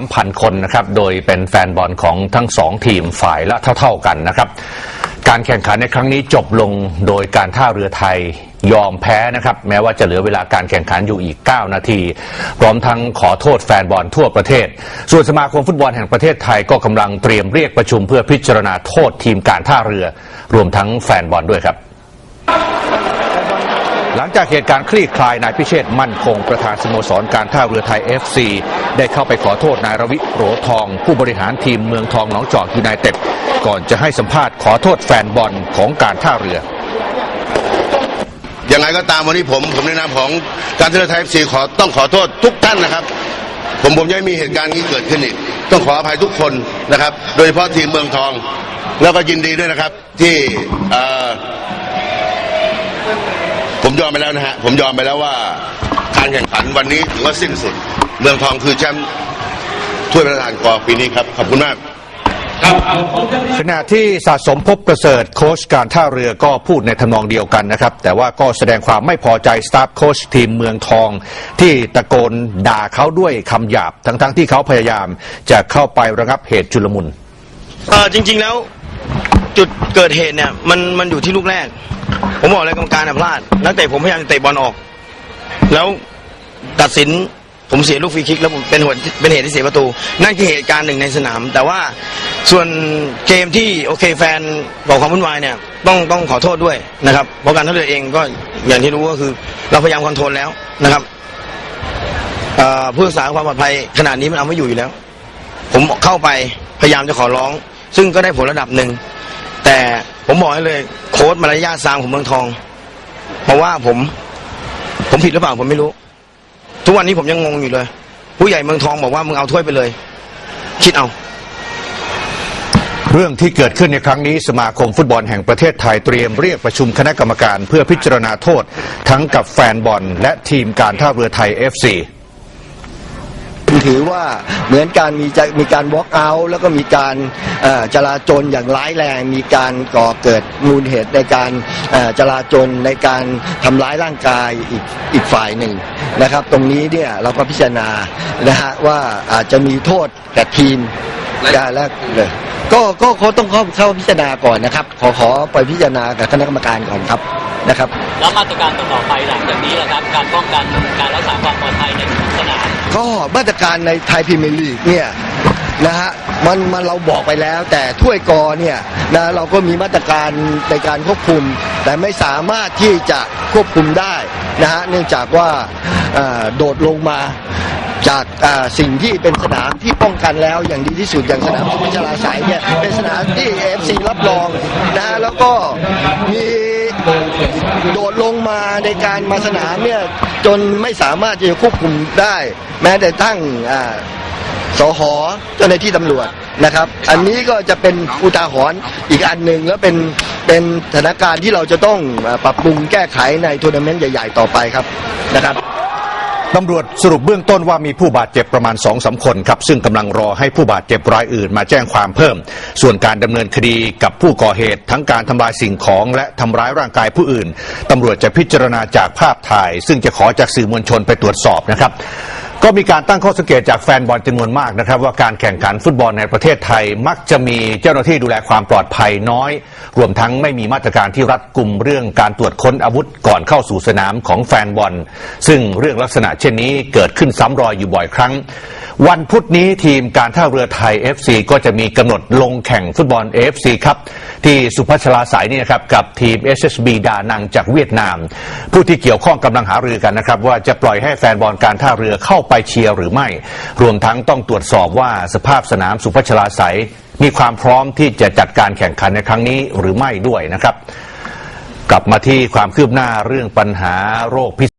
3,000 คนนะครับ โดยเป็นแฟนบอลของทั้งสองทีมฝ่ายละเท่า ๆกันนะครับ การแข่งขันในครั้งนี้จบลงโดยการท่าเรือไทยยอมแพ้นะครับ แม้ว่าจะเหลือเวลาการแข่งขันอยู่อีก 9 นาที พร้อมทั้งขอโทษแฟนบอลทั่วประเทศ ส่วนสมาคมฟุตบอลแห่งประเทศไทยก็กำลังเตรียมเรียกประชุมเพื่อพิจารณาโทษทีมการท่าเรือ รวมทั้งแฟนบอลด้วยครับ หลังจากเหตุการณ์คลี่คลายนายพิเชษมั่นคงประธานสโมสรการท่าเรือไทย FC ได้เข้าไปขอโทษนายรวิโรทอง ผู้บริหารทีมเมืองทองหนองจอกยูไนเต็ดก่อนจะให้สัมภาษณ์ขอโทษแฟนบอลของการท่าเรือยังไงก็ตามวันนี้ผมผมในนามของการท่าเทเลไทยซีขอต้องขอโทษทุกท่านนะครับ ผมผมยังไม่มีเหตุการณ์นี้เกิดขึ้นอีกต้องขออภัยทุกคนนะครับ โดยเฉพาะทีมเมืองทอง แล้วก็ยินดีด้วยนะครับที่เอ่อ ผมยอมไปแล้วนะฮะ ผมยอมไปแล้วว่าการแข่งขันวันนี้ถือว่าสิ้นสุด เมืองทองคือแชมป์ถ้วยประธานกอปีนี้ครับ ขอบคุณมากขณะที่สะสมภพประเสริฐโค้ชการท่าเรือก็พูดในทำนองเดียวกันนะครับ แต่ว่าก็แสดงความไม่พอใจสตาฟโค้ชทีมเมืองทอง ที่ตะโกนด่าเขาด้วยคำหยาบ ทั้งๆที่เขาพยายามจะเข้าไประงับเหตุจุลมุนเออจริง ๆแล้วจุดเกิดเหตุเนี่ยมันมันอยู่ที่ลูกแรก ผมบอกเลยกรรมการนะพลาด นักเตะผมพยายามจะเตะบอลออก แล้วตัดสินผมเสียลูกฟรีคิกแล้วผมเป็นหัวเป็นเหตุที่เสียประตู นั่นคือเหตุการณ์หนึ่งในสนาม แต่ว่าส่วนเกมที่โอเคแฟนบอกความวุ่นวายเนี่ยต้องต้องขอโทษด้วยนะครับเพราะการท่าเรือเองก็อย่างที่รู้ก็คือ เราพยายามคอนโทรลแล้วนะครับเอ่อผู้รักษาความปลอดภัยขนาดนี้มันเอาไม่อยู่อยู่แล้ว ผมเข้าไปพยายามจะขอร้อง ซึ่งก็ได้ผลระดับหนึ่งแต่ ผมบอกให้เลย โค้ดมารยาทซามของเมืองทอง เพราะว่าผม ผมผิดหรือเปล่าผมไม่รู้ ทุกวันนี้ผมยังงงอยู่เลย ผู้ใหญ่เมืองทองบอกว่ามึงเอาถ้วยไปเลย คิดเอา เรื่องที่เกิดขึ้นในครั้งนี้สมาคมฟุตบอลแห่งประเทศไทยเตรียมเรียกประชุมคณะกรรมการ เพื่อพิจารณาโทษ ทั้งกับแฟนบอลและทีมการท่าเรือไทย FC ถือว่าเหมือนการมีจะมีการ walk out แล้วก็มีการจราจรอย่างร้ายแรง มีการก่อเกิดมูลเหตุในการจราจรในการทำร้ายร่างกายอีกอีกฝ่ายหนึ่งนะครับ ตรงนี้เนี่ยเราก็พิจารณานะฮะว่าอาจจะมีโทษแก่ทีมได้แล้วเลยก็ก็เขาต้องเข้าเข้าพิจารณาก่อนนะครับ ขอขอไปพิจารณากับคณะกรรมการก่อนครับ นะครับ แล้วมาตรการต่อๆไปหลังจากนี้ล่ะครับ การป้องกันการรักษาความปลอดภัยในทุกสนามก็มาตรการในไทยพรีเมียร์ลีกเนี่ยนะฮะมันมันเราบอกไปแล้ว แต่ถ้วยกอเนี่ยนะเราก็มีมาตรการในการควบคุม แต่ไม่สามารถที่จะควบคุมได้นะฮะเนื่องจากว่าเอ่อโดดลงมาจากอ่าสิ่งที่เป็นสนามที่ป้องกันแล้วอย่างดีที่สุดอย่างสนามสุพัชราสายเนี่ยเป็นสนามที่ AFC รับรอง ในการมาสนามเนี่ยจนไม่สามารถจะควบคุมได้ แม้แต่ตั้งอ่าสหเจ้าหน้าที่ตำรวจนะครับ อันนี้ก็จะเป็นอุทาหรณ์อีกอันหนึ่งแล้วเป็นเป็นสถานการณ์ที่เราจะต้องปรับปรุงแก้ไขในทัวร์นาเมนต์ใหญ่ ๆ ต่อไปครับนะครับ ตำรวจสรุปเบื้องต้นว่ามีผู้บาดเจ็บประมาณ2อสาคนครับซึ่งกำลังรอให้ผู้บาดเจ็บรายอื่นมาแจ้งความเพิ่ม ส่วนการดำเนินคดีกับผู้ก่อเหตุทั้งการทำลายสิ่งของและทำร้ายร่างกายผู้อื่นตำรวจจะพิจารณาจากภาพถ่าย ซึ่งจะขอจากสื่อมวลชนไปตรวจสอบนะครับ ก็มีการตั้งข้อสังเกตจากแฟนบอลจำนวนมากนะครับ ว่าการแข่งขันฟุตบอลในประเทศไทย มักจะมีเจ้าหน้าที่ดูแลความปลอดภัยน้อย รวมทั้งไม่มีมาตรการที่รัดกุมเรื่องการตรวจค้นอาวุธก่อนเข้าสู่สนามของแฟนบอล ซึ่งเรื่องลักษณะเช่นนี้เกิดขึ้นซ้ำรอยอยู่บ่อยครั้ง วันพุธนี้ทีมการท่าเรือไทย FC ก็จะมีกำหนดลงแข่งฟุตบอล AFC ครับที่สุพัชราสายนี่นะครับกับทีม SSB ดานังจากเวียดนาม ผู้ที่เกี่ยวข้องกำลังหารือกันนะครับว่าจะปล่อยให้แฟนบอลการท่าเรือเข้าไปเชียร์หรือไม่ รวมทั้งต้องตรวจสอบว่าสภาพสนามสุพัชลาสัยมีความพร้อมที่จะจัดการแข่งขันในครั้งนี้หรือไม่ด้วยนะครับ กลับมาที่ความคืบหน้าเรื่องปัญหาโรคพิษ